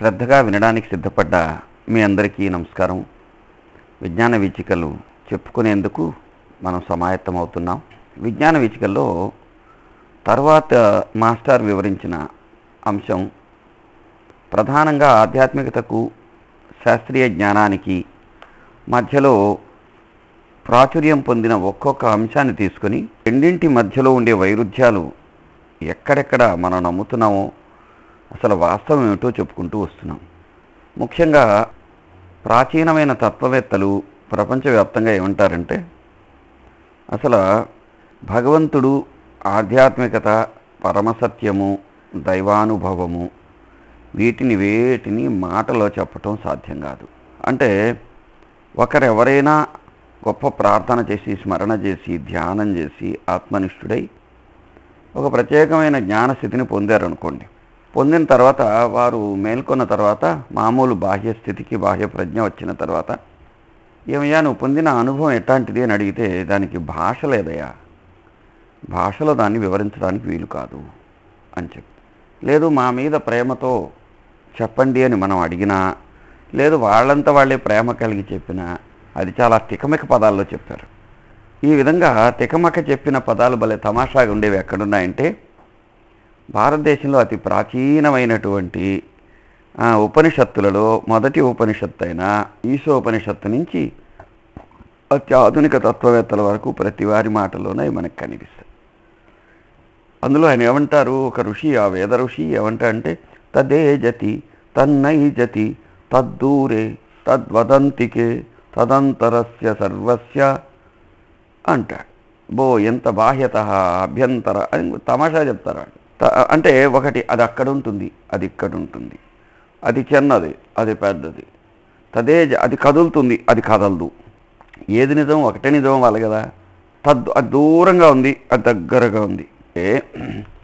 శ్రద్ధగా వినడానికి సిద్ధపడ్డ మీ అందరికీ నమస్కారం. విజ్ఞాన వీచికలు చెప్పుకునేందుకు మనం సమాయత్తమవుతున్నాం. విజ్ఞాన వీచికల్లో తర్వాత మాస్టర్ వివరించిన అంశం ప్రధానంగా ఆధ్యాత్మికతకు శాస్త్రీయ జ్ఞానానికి మధ్యలో ప్రాచుర్యం పొందిన ఒక్కొక్క అంశాన్ని తీసుకొని రెండింటి మధ్యలో ఉండే వైరుధ్యాలు ఎక్కడెక్కడ మనం నమ్ముతున్నామో అసలు వాస్తవం ఏమిటో చెప్పుకుంటూ వస్తున్నాం. ముఖ్యంగా ప్రాచీనమైన తత్వవేత్తలు ప్రపంచవ్యాప్తంగా ఏమంటారంటే అసలు భగవంతుడు ఆధ్యాత్మికత పరమసత్యము దైవానుభవము వీటిని వేటిని మాటలో చెప్పటం సాధ్యం కాదు. అంటే ఒకరెవరైనా గొప్ప ప్రార్థన చేసి స్మరణ చేసి ధ్యానం చేసి ఆత్మనిష్ఠుడై ఒక ప్రత్యేకమైన జ్ఞానస్థితిని పొందారనుకోండి. పొందిన తర్వాత వారు మేల్కొన్న తర్వాత మామూలు బాహ్య స్థితికి బాహ్య ప్రజ్ఞ వచ్చిన తర్వాత ఏమయ్యా నువ్వు పొందిన అనుభవం ఎట్లాంటిది అని అడిగితే దానికి భాష లేదయ్యా. భాషలో దాన్ని వివరించడానికి వీలు కాదు అని చెప్పి లేదు మా మీద ప్రేమతో చెప్పండి అని మనం అడిగినా లేదు వాళ్ళంతా వాళ్ళే ప్రేమ కలిగి చెప్పినా అది చాలా తికమక పదాల్లో చెప్పారు. ఈ విధంగా తికమక చెప్పిన పదాలు భలే తమాషాగా ఉండేవి ఎక్కడున్నాయంటే భారతదేశంలో అతి ప్రాచీనమైనటువంటి ఉపనిషత్తులలో మొదటి ఉపనిషత్తు అయిన ఈశోపనిషత్తు నుంచి అత్యాధునిక తత్వవేత్తల వరకు ప్రతి వారి మాటలోనే మనకు కనిపిస్తాయి అందులో ఆయన ఏమంటారు? ఒక ఋషి ఆ వేద ఋషి ఏమంటా అంటే తదే జతి తన్నై జతి తద్దూరే తద్వదంతికే తదంతరస్య సర్వస్య అంటాడు. బో ఎంత బాహ్యత అభ్యంతర అని తమాషా చెప్తారు అంటే ఒకటి అది అక్కడ ఉంటుంది అది ఇక్కడ ఉంటుంది అది చిన్నది అది పెద్దది. తదే అది కదులుతుంది అది కదలదు. ఏది నిజం ఒకటే నిజం వాళ్ళు కదా. తద్ అది దూరంగా ఉంది అది దగ్గరగా ఉంది. ఏ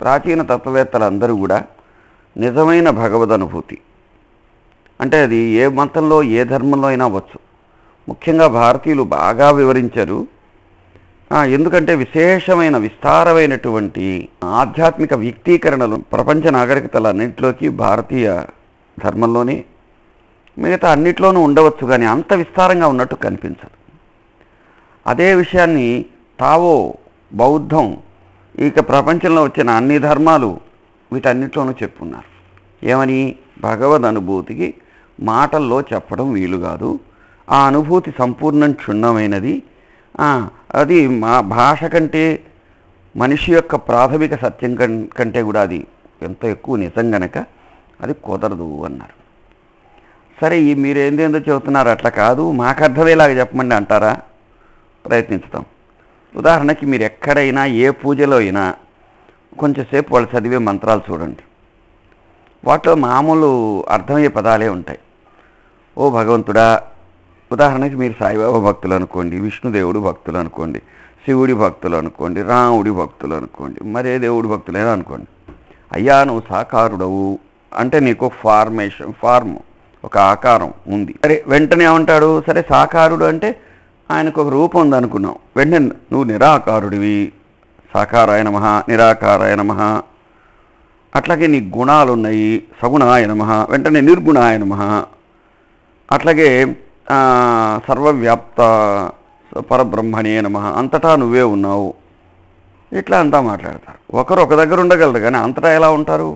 ప్రాచీన తత్వవేత్తలందరూ కూడా నిజమైన భగవద్ అనుభూతి. అంటే అది ఏ మతంలో ఏ ధర్మంలో అయినా అవ్వచ్చు. ముఖ్యంగా భారతీయులు బాగా వివరించారు. ఎందుకంటే విశేషమైన విస్తారమైనటువంటి ఆధ్యాత్మిక వ్యక్తీకరణలు ప్రపంచ నాగరికతలన్నింటిలోకి భారతీయ ధర్మంలోనే మిగతా అన్నిట్లోనూ ఉండవచ్చు కానీ అంత విస్తారంగా ఉన్నట్టు కనిపించదు. అదే విషయాన్ని తావో బౌద్ధం ఇక ప్రపంచంలో వచ్చిన అన్ని ధర్మాలు వీటన్నిటిలోనూ చెప్పున్నారు. ఏమని? భగవద్ అనుభూతికి మాటల్లో చెప్పడం వీలు కాదు. ఆ అనుభూతి సంపూర్ణం క్షుణ్ణమైనది. అది మా భాష కంటే మనిషి యొక్క ప్రాథమిక సత్యం కం- కంటే కూడా అది ఎంత ఎక్కువ నిజం గనక అది కుదరదు అన్నారు. సరే ఈ మీరు ఏందేందో చెబుతున్నారు అట్లా కాదు మాకు అర్థమయ్యేలాగా చెప్పమండి అంటారా? ప్రయత్నిస్తాం ఉదాహరణకి మీరు ఎక్కడైనా ఏ పూజలో అయినా కొంచెంసేపు వాళ్ళు చదివే మంత్రాలు చూడండి. వాటిలో మామూలు అర్థమయ్యే పదాలే ఉంటాయి. ఓ భగవంతుడా ఉదాహరణకి మీరు సాయిబాబా భక్తులు అనుకోండి విష్ణుదేవుడు భక్తులు అనుకోండి శివుడి భక్తులు అనుకోండి రాముడి భక్తులు అనుకోండి మరే దేవుడి భక్తులైనా అనుకోండి. అయ్యా నువ్వు సాకారుడవు. అంటే నీకు ఫార్మేషన్ ఫార్మ్ ఒక ఆకారం ఉంది. సరే వెంటనే ఏమంటాడు? సరే సాకారుడు అంటే ఆయనకు ఒక రూపం ఉంది అనుకున్నావు వెంటనే నువ్వు నిరాకారుడివి. సాకారాయ నమ నిరాకారాయ నమ. అట్లాగే నీ గుణాలు ఉన్నాయి సగుణాయ నమ. వెంటనే నిర్గుణాయ నమ. అట్లాగే సర్వవ్యాప్త పరబ్రహ్మణే నమ. అంతటా నువ్వే ఉన్నావు. ఇట్లా అంతా మాట్లాడతారు. ఒకరు ఒక దగ్గర ఉండగలరు కానీ అంతటా ఎలా ఉంటారు?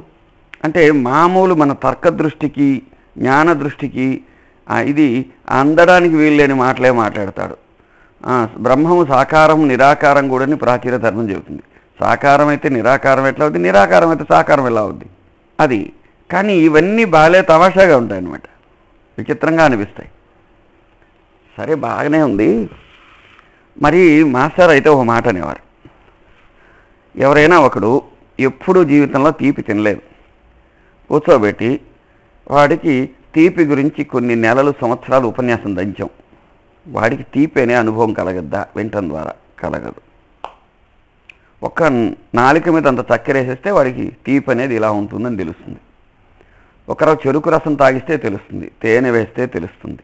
అంటే మామూలు మన తర్క దృష్టికి జ్ఞాన దృష్టికి ఇది అందడానికి వీల్లేని మాటలే మాట్లాడతాడు బ్రహ్మము సాకారం నిరాకారం కూడా ప్రాచీన ధర్మం చెబుతుంది. సాకారం అయితే నిరాకారం ఎట్లా అవుద్ది? నిరాకారం అయితే సాకారం ఎలా అవుద్ది? అది. కానీ ఇవన్నీ బాలే తమాషాగా ఉంటాయి అనమాట విచిత్రంగా అనిపిస్తాయి. సరే బాగానే ఉంది. మరి మాస్టర్ అయితే ఒక మాట అనేవారు. ఎవరైనా ఒకడు ఎప్పుడూ జీవితంలో తీపి తినలేదు. కూర్చోబెట్టి వాడికి తీపి గురించి కొన్ని నెలలు సంవత్సరాలు ఉపన్యాసం దంచాం. వాడికి తీపి అనే అనుభవం కలగద్దా? వింటం ద్వారా కలగదు. ఒక్క నాలిక మీద అంత చక్కెర వేసేస్తే వాడికి తీపి అనేది ఇలా ఉంటుందని తెలుస్తుంది. ఒకరు చెరుకు రసం తాగిస్తే తెలుస్తుంది తేనె వేస్తే తెలుస్తుంది.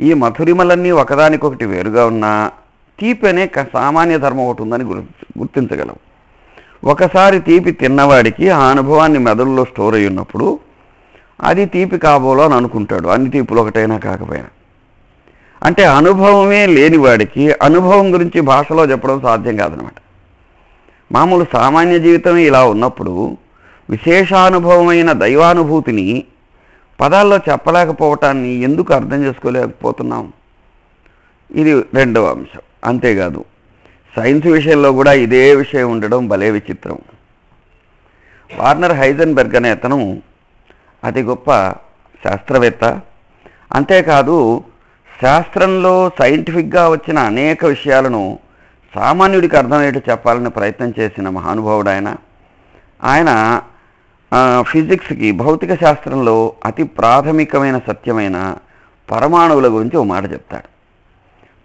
ఈ మధురిమలన్నీ ఒకదానికొకటి వేరుగా ఉన్నా తీపి అనే సామాన్య ధర్మం ఒకటి ఉందని గుర్తించగలం. ఒకసారి తీపి తిన్నవాడికి ఆ అనుభవాన్ని మెదడులో స్టోర్ అయి ఉన్నప్పుడు అది తీపి కాబోలో అని అనుకుంటాడు. అన్ని తీపులు ఒకటైనా కాకపోయినా. అంటే అనుభవమే లేని వాడికి అనుభవం గురించి భాషలో చెప్పడం సాధ్యం కాదనమాట. మామూలు సామాన్య జీవితమే ఇలా ఉన్నప్పుడు విశేషానుభవమైన దైవానుభూతిని పదాల్లో చెప్పలేకపోవటాన్ని ఎందుకు అర్థం చేసుకోలేకపోతున్నాం? ఇది రెండవ అంశం. అంతేకాదు సైన్స్ విషయంలో కూడా ఇదే విషయం ఉండడం భలే విచిత్రం. వార్నర్ హైజెన్బెర్గ్ అనే అతను అతి గొప్ప శాస్త్రవేత్త. అంతేకాదు శాస్త్రంలో సైంటిఫిక్గా వచ్చిన అనేక విషయాలను సామాన్యుడికి అర్థమయ్యేట్టు చెప్పాలని ప్రయత్నం చేసిన మహానుభావుడు ఆయన. ఆయన ఫిజిక్స్కి భౌతిక శాస్త్రంలో అతి ప్రాథమికమైన సత్యమైన పరమాణువుల గురించి ఒక మాట చెప్తాడు.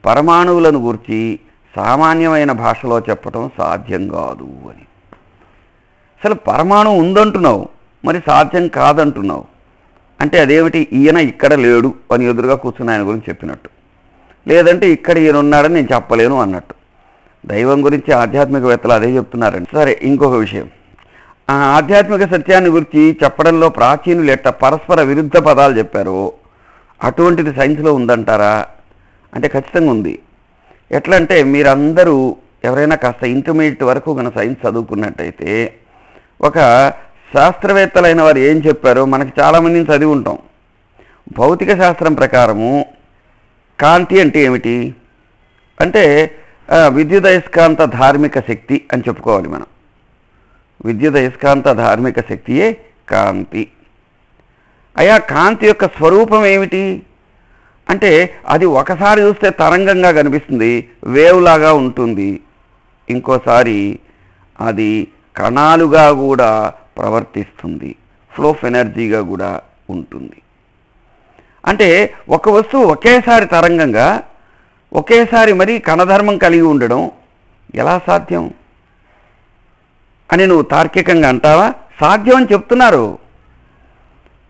పరమాణువులను గురించి సామాన్యమైన భాషలో చెప్పటం సాధ్యం కాదు అని. అసలు పరమాణువు ఉందంటున్నావు మరి సాధ్యం కాదంటున్నావు. అంటే అదేమిటి? ఈయన ఇక్కడ లేడు అని ఎదురుగా కూర్చుని ఆయన గురించి చెప్పినట్టు. లేదంటే ఇక్కడ ఈయన ఉన్నాడని నేను చెప్పలేను అన్నట్టు. దైవం గురించి ఆధ్యాత్మికవేత్తలు అదే చెప్తున్నారండి. సరే ఇంకొక విషయం. ఆ ఆధ్యాత్మిక సత్యాన్ని గురించి చెప్పడంలో ప్రాచీనులు ఎట్ట పరస్పర విరుద్ధ పదాలు చెప్పారు అటువంటిది సైన్స్లో ఉందంటారా? అంటే ఖచ్చితంగా ఉంది. ఎట్లా అంటే మీరందరూ ఎవరైనా కాస్త ఇంటర్మీడియట్ వరకు మన సైన్స్ చదువుకున్నట్టయితే ఒక శాస్త్రవేత్తలైన వారు ఏం చెప్పారో మనకి చాలామందిని చదివి ఉంటాం. భౌతిక శాస్త్రం ప్రకారము కాంతి అంటే ఏమిటి? అంటే విద్యుదయస్కాంత ధార్మిక శక్తి అని చెప్పుకోవాలి మనం. విద్యుదయస్కాంత ధార్మిక శక్తియే కాంతి. అయా కాంతి యొక్క స్వరూపం ఏమిటి? అంటే అది ఒకసారి చూస్తే తరంగంగా కనిపిస్తుంది వేవ్ లాగా ఉంటుంది. ఇంకోసారి అది కణాలుగా కూడా ప్రవర్తిస్తుంది ఫ్లో ఆఫ్ ఎనర్జీగా కూడా ఉంటుంది. అంటే ఒక వస్తువు ఒకేసారి తరంగంగా ఒకేసారి మరి కణధర్మం కలిగి ఉండడం ఎలా సాధ్యం? అని నువ్వు తార్కికంగా అంటావా? సాధ్యం అని చెప్తున్నారు.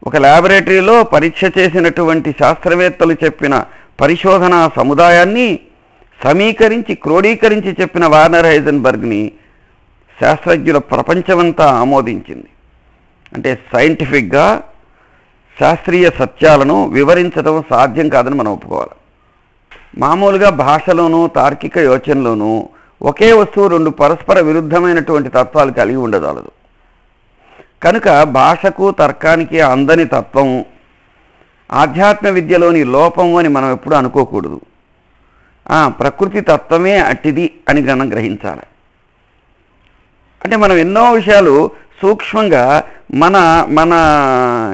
ఒక ల్యాబొరేటరీలో పరీక్ష చేసినటువంటి శాస్త్రవేత్తలు చెప్పిన పరిశోధనా సముదాయాన్ని సమీకరించి క్రోడీకరించి చెప్పిన వార్నర్ హైజన్బర్గ్ని శాస్త్రజ్ఞుల ప్రపంచమంతా ఆమోదించింది. అంటే సైంటిఫిక్గా శాస్త్రీయ సత్యాలను వివరించడం సాధ్యం కాదని మనం ఒప్పుకోవాలి. మామూలుగా భాషలోనూ తార్కిక యోచనలోనూ ఒకే వస్తువు రెండు పరస్పర విరుద్ధమైనటువంటి తత్వాలు కలిగి ఉండదలదు కనుక భాషకు తర్కానికి అందని తత్వం ఆధ్యాత్మ విద్యలోని లోపం అని మనం ఎప్పుడు అనుకోకూడదు. ప్రకృతి తత్వమే అట్టిది అని మనం గ్రహించాలి. అంటే మనం ఎన్నో విషయాలు సూక్ష్మంగా మన మన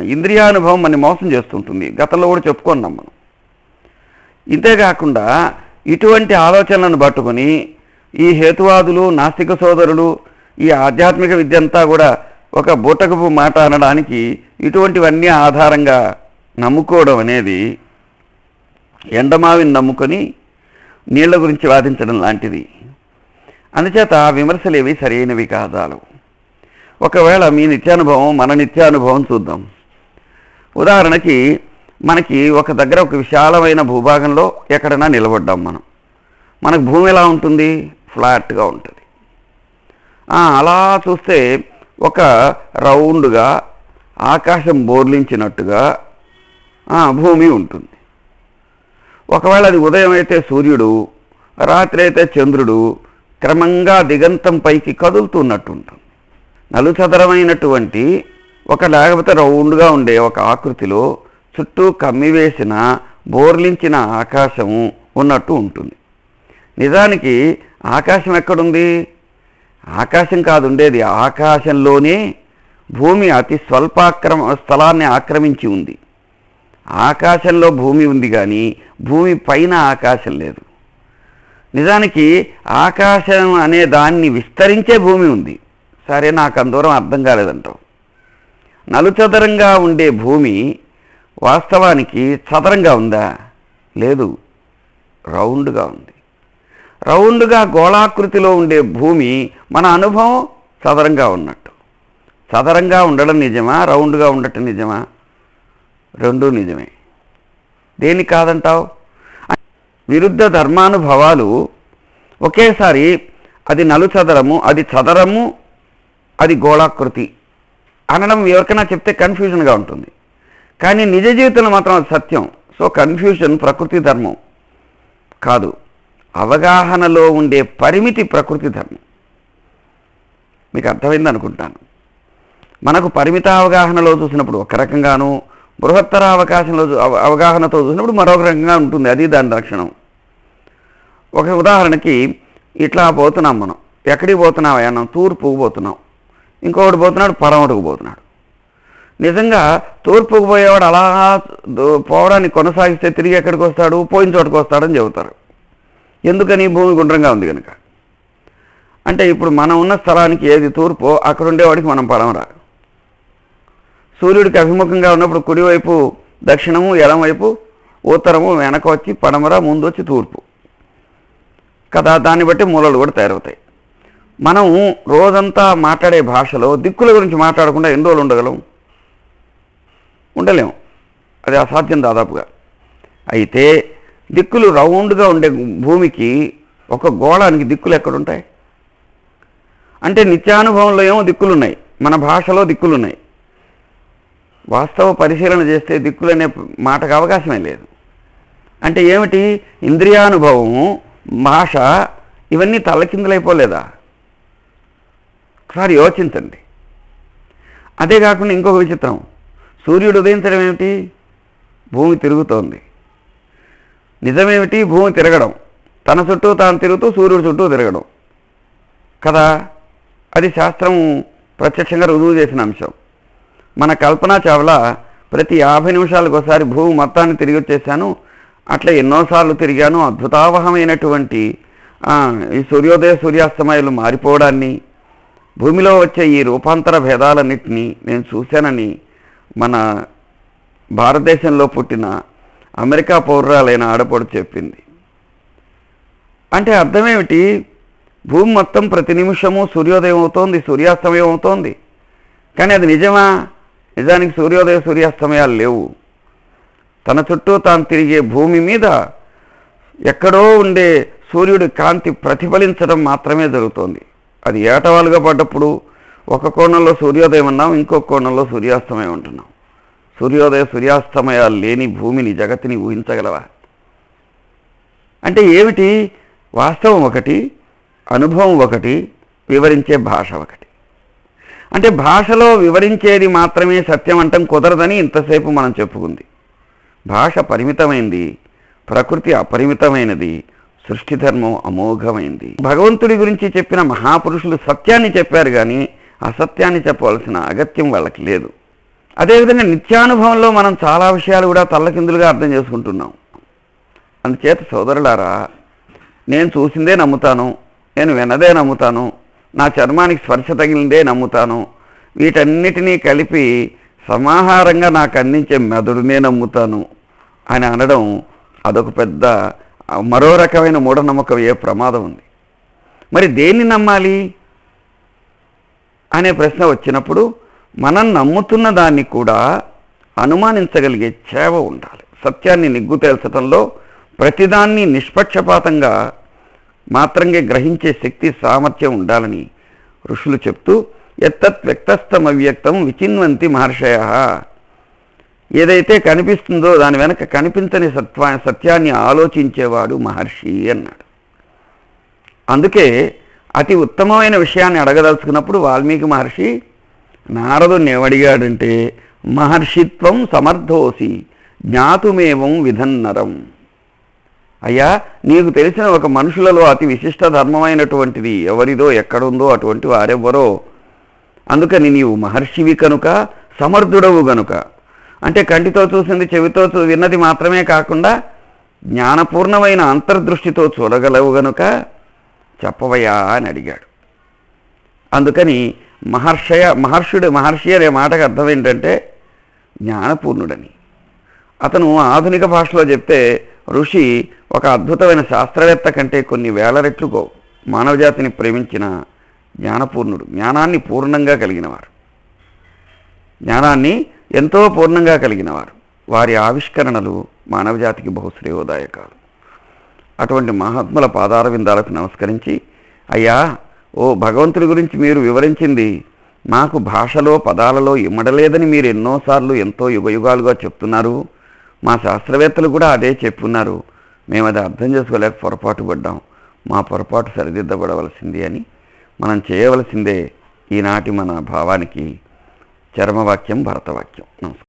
ఇంద్రియానుభవం మన మోసం చేస్తుంటుంది. గతంలో కూడా చెప్పుకున్నాం మనం. ఇంతేకాకుండా ఇటువంటి ఆలోచనలను పట్టుకొని ఈ హేతువాదులు నాస్తిక సోదరులు ఈ ఆధ్యాత్మిక విద్య అంతా కూడా ఒక బూటకపు మాట అనడానికి ఇటువంటివన్నీ ఆధారంగా నమ్ముకోవడం అనేది ఎండమావిని నమ్ముకొని నీళ్ళ గురించి వాదించడం లాంటిది. అందుచేత విమర్శలేవి సరైనవి కాదాలు. ఒకవేళ మీ నిత్యానుభవం మన నిత్యానుభవం చూద్దాం. ఉదాహరణకి మనకి ఒక దగ్గర ఒక విశాలమైన భూభాగంలో ఎక్కడైనా నిలబడ్డాం మనం. మనకు భూమి ఎలా ఉంటుంది? ఫ్లాట్గా ఉంటుంది. అలా చూస్తే ఒక రౌండ్గా ఆకాశం బోర్లించినట్టుగా భూమి ఉంటుంది. ఒకవేళ అది ఉదయం అయితే సూర్యుడు రాత్రి అయితే చంద్రుడు క్రమంగా దిగంతం పైకి కదులుతున్నట్టు ఉంటుంది నలుచదరమైనటువంటి ఒక లేకపోతే రౌండ్గా ఉండే ఒక ఆకృతిలో చుట్టూ కమ్మివేసిన బోర్లించిన ఆకాశము ఉన్నట్టు ఉంటుంది. నిజానికి ఆకాశం ఎక్కడుంది? ఆకాశం కాదు ఉండేది ఆకాశంలోనే భూమి అతి స్వల్పాక్రమ స్థలాన్ని ఆక్రమించి ఉంది. ఆకాశంలో భూమి ఉంది కానీ భూమి పైన ఆకాశం లేదు. నిజానికి ఆకాశం అనే దాన్ని విస్తరించే భూమి ఉంది. సరే నాకు అందూరం అర్థం కాలేదంటావు. నలుచదరంగా ఉండే భూమి వాస్తవానికి చదరంగా ఉందా? లేదు. రౌండ్గా ఉంది. రౌండ్గా గోళాకృతిలో ఉండే భూమి మన అనుభవం చదరంగా ఉన్నట్టు. చదరంగా ఉండడం నిజమా? రౌండ్గా ఉండటం నిజమా? రెండూ నిజమే. దేని కాదంటావు? విరుద్ధ ధర్మానుభవాలు ఒకేసారి అది నలు చదరము అది చదరము అది గోళాకృతి. అనడం ఎవరికైనా చెప్తే కన్ఫ్యూజన్గా ఉంటుంది. కానీ నిజ జీవితంలో మాత్రం అది సత్యం. సో కన్ఫ్యూషన్ ప్రకృతి ధర్మం కాదు. అవగాహనలో ఉండే పరిమితి ప్రకృతి ధర్మం. మీకు అర్థమైంది అనుకుంటాను మనకు పరిమిత అవగాహనలో చూసినప్పుడు ఒక రకంగాను బృహత్తర అవకాశంలో అవగాహనతో చూసినప్పుడు మరొక రకంగా ఉంటుంది. అది దాని లక్షణం. ఒక ఉదాహరణకి ఇట్లా పోతున్నాం మనం. ఎక్కడికి పోతున్నాం అన్నాం? తూర్పుకు పోతున్నాం. ఇంకొకటి పోతున్నాడు పరమటుకు పోతున్నాడు. నిజంగా తూర్పుకు పోయేవాడు అలా దో- కొనసాగిస్తే తిరిగి ఎక్కడికి వస్తాడు? పోయిన చోటుకు వస్తాడని చెబుతారు. ఎందుకని భూమి గుండ్రంగా ఉంది కనుక అంటే ఇప్పుడు మనం ఉన్న స్థలానికి ఏది తూర్పో అక్కడ ఉండేవాడికి మనం పడమరా సూర్యుడికి అభిముఖంగా ఉన్నప్పుడు కుడివైపు దక్షిణము ఎడమవైపు ఉత్తరము వెనక వచ్చి పడమర ముందు వచ్చి తూర్పు. కదా దాన్ని బట్టి మూలలు కూడా తయారవుతాయి. మనం రోజంతా మాట్లాడే భాషలో దిక్కుల గురించి మాట్లాడకుండా ఎన్ని రోజులు ఉండగలం? ఉండలేము. అది అసాధ్యం దాదాపుగా. అయితే దిక్కులు రౌండ్గా ఉండే భూమికి ఒక గోళానికి దిక్కులు ఎక్కడుంటాయి? అంటే నిత్యానుభవంలో ఏమో దిక్కులు ఉన్నాయి మన భాషలో దిక్కులు ఉన్నాయి వాస్తవ పరిశీలన చేస్తే అనే మాటకు అవకాశమే లేదు. అంటే ఏమిటి? ఇంద్రియానుభవం భాష ఇవన్నీ తలకిందులైపోలేదా ఒకసారి యోచించండి. అదే కాకుండా ఇంకొక విచిత్రం. సూర్యుడు ఉదయించడం ఏమిటి? భూమి తిరుగుతోంది. నిజమేమిటి? భూమి తిరగడం. తన చుట్టూ తాను తిరుగుతూ సూర్యుడు చుట్టూ తిరగడం. కదా? అది శాస్త్రం ప్రత్యక్షంగా రుజువు చేసిన అంశం. మన కల్పనా చావ్లా ప్రతి యాభై నిమిషాలకు ఒకసారి భూమి మొత్తాన్ని తిరిగి వచ్చేసాను. అట్లా ఎన్నోసార్లు తిరిగాను. అద్భుతావహమైనటువంటి ఈ సూర్యోదయ సూర్యాస్తమయాలు మారిపోవడాన్ని భూమిలో వచ్చే ఈ రూపాంతర భేదాలన్నింటినీ నేను చూశానని మన భారతదేశంలో పుట్టిన అమెరికా పౌరురాలైన ఆడపడు చెప్పింది. అంటే అర్థమేమిటి? భూమి మొత్తం ప్రతి నిమిషము సూర్యోదయం అవుతోంది సూర్యాస్తమయం అవుతోంది. కానీ అది నిజమా? నిజానికి సూర్యోదయ సూర్యాస్తమయాలు లేవు. తన చుట్టూ తాను తిరిగే భూమి మీద ఎక్కడో ఉండే సూర్యుడి కాంతి ప్రతిఫలించడం మాత్రమే జరుగుతోంది. అది ఏటవాలుగా పడ్డప్పుడు ఒక కోణంలో సూర్యోదయం అన్నాం ఇంకో కోణంలో సూర్యాస్తమయం ఉంటున్నాం సూర్యోదయ సూర్యాస్తమయాలు లేని భూమిని జగత్తుని ఊహించగలవా? అంటే ఏమిటి? వాస్తవం ఒకటి అనుభవం ఒకటి వివరించే భాష ఒకటి. అంటే భాషలో వివరించేది మాత్రమే సత్యం అంటం కుదరదని ఇంతసేపు మనం చెప్పుకుంది. భాష పరిమితమైంది ప్రకృతి అపరిమితమైనది సృష్టి ధర్మం అమోఘమైంది. భగవంతుడి గురించి చెప్పిన మహాపురుషులు సత్యాన్ని చెప్పారు కానీ అసత్యాన్ని చెప్పవలసిన అగత్యం వాళ్ళకి లేదు. అదేవిధంగా నిత్యానుభవంలో మనం చాలా విషయాలు కూడా తల్లకిందులుగా అర్థం చేసుకుంటున్నాం. అందుచేత సోదరులారా నేను చూసిందే నమ్ముతాను నేను విన్నదే నమ్ముతాను నా చర్మానికి స్పర్శ తగిలిందే నమ్ముతాను వీటన్నిటినీ కలిపి సమాహారంగా నాకు అందించే మెదడునే నమ్ముతాను అని అనడం అదొక పెద్ద మరో రకమైన మూఢనమ్మకం ఏ ప్రమాదం ఉంది. మరి దేన్ని నమ్మాలి? అనే ప్రశ్న వచ్చినప్పుడు మనం నమ్ముతున్న దాన్ని కూడా అనుమానించగలిగే చేవ ఉండాలి. సత్యాన్ని నిగ్గు తేల్చడంలో ప్రతిదాన్ని నిష్పక్షపాతంగా మాత్రంగా గ్రహించే శక్తి సామర్థ్యం ఉండాలని ఋషులు చెప్తూ ఎత్తత్ వ్యక్తస్థం అవ్యక్తం విచిన్వంతి మహర్షయ. ఏదైతే కనిపిస్తుందో దాని వెనక కనిపించని సత్వా సత్యాన్ని ఆలోచించేవాడు మహర్షి అన్నాడు. అందుకే అతి ఉత్తమమైన విషయాన్ని అడగదలుచుకున్నప్పుడు వాల్మీకి మహర్షి నారదుని ఏమడిగాడంటే మహర్షిత్వం సమర్థోసి జ్ఞాతుమేవం విధన్నరం. అయ్యా నీకు తెలిసిన ఒక మనుషులలో అతి విశిష్ట ధర్మమైనటువంటిది ఎవరిదో ఎక్కడుందో అటువంటి వారెవ్వరో. అందుకని నీవు మహర్షివి కనుక సమర్థుడవు గనుక. అంటే కంటితో చూసింది చెవితో చూ విన్నది మాత్రమే కాకుండా జ్ఞానపూర్ణమైన అంతర్దృష్టితో చూడగలవు గనుక చెప్పవయ్యా అని అడిగాడు. అందుకని మహర్షయ మహర్షుడు మహర్షి అనే మాటకు అర్థం ఏంటంటే జ్ఞానపూర్ణుడని. అతను ఆధునిక భాషలో చెప్తే ఋషి ఒక అద్భుతమైన శాస్త్రవేత్త కంటే కొన్ని వేల రెట్లుగో మానవజాతిని ప్రేమించిన జ్ఞానపూర్ణుడు జ్ఞానాన్ని పూర్ణంగా కలిగినవారు. జ్ఞానాన్ని ఎంతో పూర్ణంగా కలిగినవారు. వారి ఆవిష్కరణలు మానవజాతికి బహుశ్రేయోదాయకాలు అటువంటి మహాత్ముల పాదార విందాలకు నమస్కరించి అయ్యా ఓ భగవంతుడి గురించి మీరు వివరించింది. మాకు భాషలో పదాలలో ఇమ్మడలేదని మీరు ఎన్నోసార్లు ఎంతో యుగయుగాలుగా చెప్తున్నారు. మా శాస్త్రవేత్తలు కూడా అదే చెప్పున్నారు మేము అది అర్థం చేసుకోలేక పొరపాటు పడ్డాం. మా పొరపాటు సరిదిద్దబడవలసింది అని. మనం చేయవలసిందే ఈనాటి మన భావానికి. చర్మవాక్యం భరతవాక్యం. నమస్కారం.